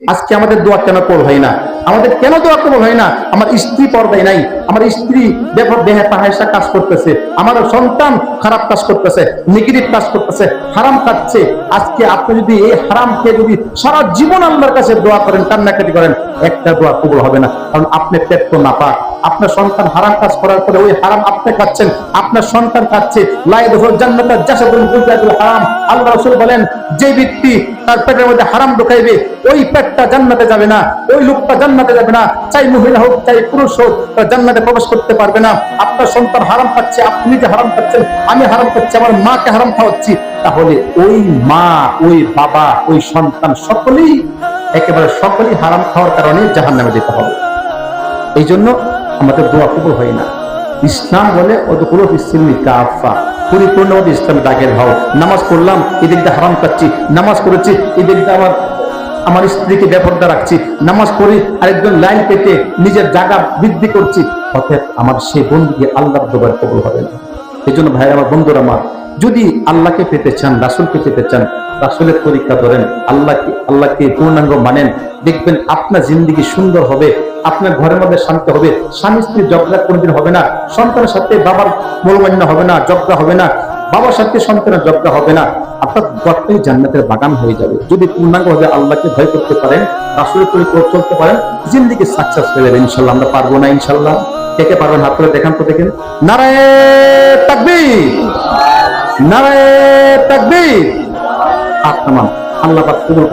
আজকে আমাদের দোয়া কেন কবল হয় না? আমাদের কেন দোয়া কবল হয় না? আমার স্ত্রী পর্দায় নাই, আমার স্ত্রী দেহে তাহাইসা কাজ করতেছে, আমার সন্তান খারাপ কাজ করতেছে, নেগেটিভ কাজ করতেছে, হারাম খাচ্ছে। আজকে আপনি যদি এই হারামকে যদি সারা জীবন আল্লাহর কাছে দোয়া করেন, কান্নাকাটি করেন, একটা দোয়া কবল হবে না। কারণ আপনি পেট তো না পাক আপনার সন্তান হারাম কাজ করার পরে ওই হারাম আপনি খাচ্ছেন, আপনার সন্তান খাচ্ছে। হারাম। আল্লাহ রাসূল বলেন, যে ব্যক্তি তার পেটের মধ্যে হারাম ঢুকাইবে, ওই পেটটা জান্নাতে যাবে না, ওই লোকটা জান্নাতে যাবে না, চাই মহিলা হোক, চাই পুরুষ হোক তার জান্নাতে প্রবেশ করতে পারবে না। আপনার সন্তান হারাম খাচ্ছে, আপনি নিজে হারাম খাচ্ছেন, আমি হারাম খাচ্ছি, আমার মাকে হারাম খাওয়াচ্ছি, তাহলে ওই মা, ওই বাবা, ওই সন্তান সকলেই, একেবারে সকলেই হারাম খাওয়ার কারণে জাহান্নামে যেতে হবে। এই জন্য আমাদের দোয়া কবুল হয় না। ইসলাম বলে অতগুলো ইসলামী কাফা পরিপূর্ণভাবে ইসলামে দাগের ভাও নামাজ পড়লাম এদিকটা হারাম খাচ্ছি, নামাজ পড়েছি এদিকটা আমার আমার স্ত্রীকে বেপর্দা রাখছি, নামাজ পড়ি, আরেকজন লাইন পেতে নিজের জায়গা বৃদ্ধি করছি, অতএব আমার সেই বন্ধুকে আল্লাহর দোবার কবুল হবে না। এই জন্য ভাই আমার বন্ধুরা, আমার, যদি আল্লাহকে পেতে চান, রাসুলকে পেতে চান, রাসুলের পরীক্ষা ধরেন আল্লাহকে আল্লাহকে পূর্ণাঙ্গ মানেন? দেখবেন আপনার জিন্দগি সুন্দর হবে, আপনার ঘরের মধ্যে শান্তি হবে স্বামী স্ত্রী ঝগড়া কোনোদিন হবে না, সন্তানের সাথে বাবার মূলমান্য হবে না, ঝগড়া হবে না বাবার সাথে সন্তানের ঝগড়া হবে না। অর্থাৎ গর্তে জান্নাতের বাগান হয়ে যাবে। যদি পূর্ণাঙ্গভাবে আল্লাহকে ভয় করতে পারেন, রাসুলের পরিপূরক চলতে পারেন জিন্দিকে সাকসেস হয়ে যাবে ইনশাল্লাহ আমরা পারব না ইনশাল্লাহ কে কে পারবেন? হাত করে দেখান তো দেখেন। নারায় তাকবীর! নারায় তাকবীর! হাত নামান। আল্লাহ কবুল।